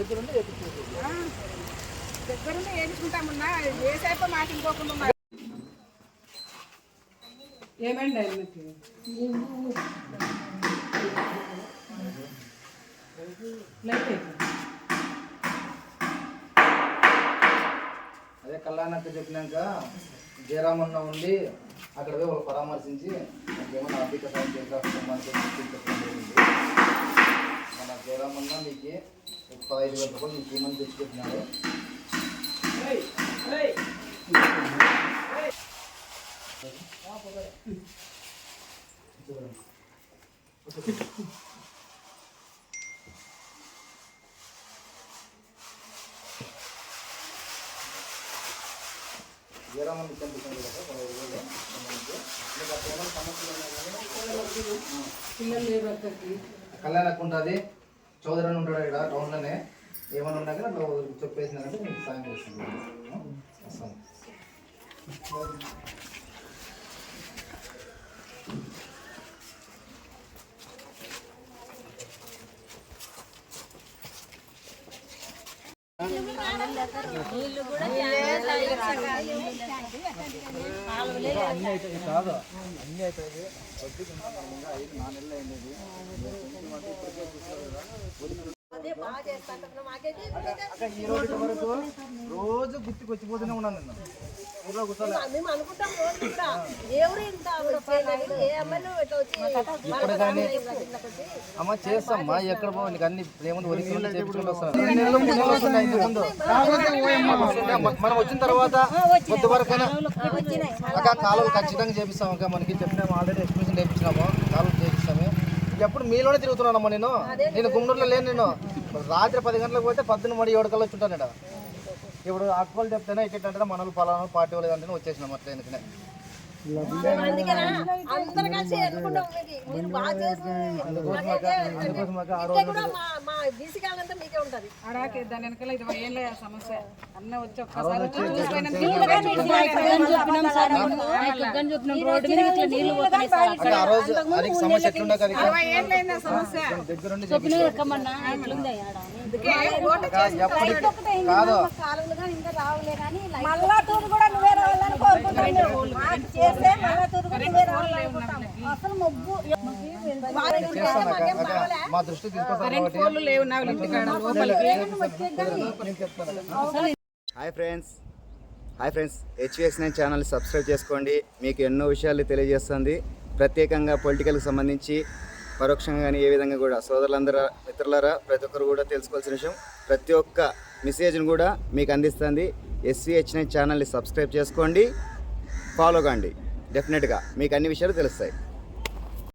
దగ్గరుండి ఏడుచుకుంటామన్నా ఏ సేపు మాకు ఇంకోకుండా ఉన్నారు. ఏమండి ఆయనకి లైట్ అయిపోయింది. అదే కళ్యాణక్క చెప్పినాక జయరామన్న ఉండి అక్కడ పోయి వాళ్ళు పరామర్శించి ఏమన్నా ఆర్థిక సాయం చేద్దాం మన జయరామన్న మీకు ఒక పదహైదు వేల రూపాయలు ఏమని తెచ్చిపెట్టినాడు కదా పదహైదు వేలు సమస్యలు కళ్యాణ్ అక్క ఉంటుంది చౌదరి అని ఉంటాడు ఇక్కడ? టౌన్లోనే ఏమైనా ఉన్నా కానీ అట్లా చెప్పేసినారంటే మీకు సాయం చేస్తుంది వస్తాం కాదు అన్నీ అవుతుంది వడ్డీకి ఇంకా ఐదు నాలుగు నెలలు అయింది అక్క ఈ రోజు వరకు రోజు గుర్తుకు వచ్చిపోతూనే ఉన్నాను నిన్న ఊర్లో కూర్చోలే. మేము అనుకుంటాం రోజు కూడా. ఎవరు ఇంత చేయలేదు ఏ ఎమ్మెల్యే ఇట్లా వచ్చి ఇప్పుడు కానీ అమ్మ చేస్తామ్మా ఎక్కడ నీకు అన్ని చేపించుకుంటూ వస్తాను. మనం వచ్చిన తర్వాత కొద్ది అక్క కాలువలు ఖచ్చితంగా చేపిస్తాం అక్క. మనకి చెప్పినాము ఆల్రెడీ ఎక్స్ప్రెషన్ చేపించినాము కాలువలు చేపిస్తాము. ఎప్పుడు మీలోనే తిరుగుతున్నానమ్మా నేను నేను గుండూరులో లేను నేను. రాత్రి పది గంటలకు పోతే పద్దెనిమిది మడి ఏడు కల్లా వచ్చి ఇప్పుడు అక్కలు చెప్తేనే ఇక్కడ మన వాళ్ళు పలానా పార్టీ వాళ్ళు అంటే వచ్చేసినాం అట్లా ఎందుకనే. దాని వెనకాల ఇరవై ఏళ్ళ సమస్య. అన్న వచ్చి ఒక్కసారి కాదు మళ్ళా తూరు కూడా నువ్వే మా దృష్టి hi friends. Hi friends HVS nine channel subscribe చేసుకోండి. మీకు ఎన్నో విషయాలు తెలియజేస్తుంది. ప్రత్యేకంగా పొలిటికల్కి సంబంధించి పరోక్షంగా కానీ ఏ విధంగా కూడా సోదరులందరూ మిత్రులారా ప్రతి ఒక్కరు కూడా తెలుసుకోవాల్సిన విషయం. ప్రతి ఒక్క మెసేజ్ని కూడా మీకు అందిస్తుంది. ఎస్విహెచ్ నైన్ ఛానల్ని సబ్స్క్రైబ్ చేసుకోండి ఫాలో కండి. డెఫినెట్గా మీకు అన్ని విషయాలు తెలుస్తాయి.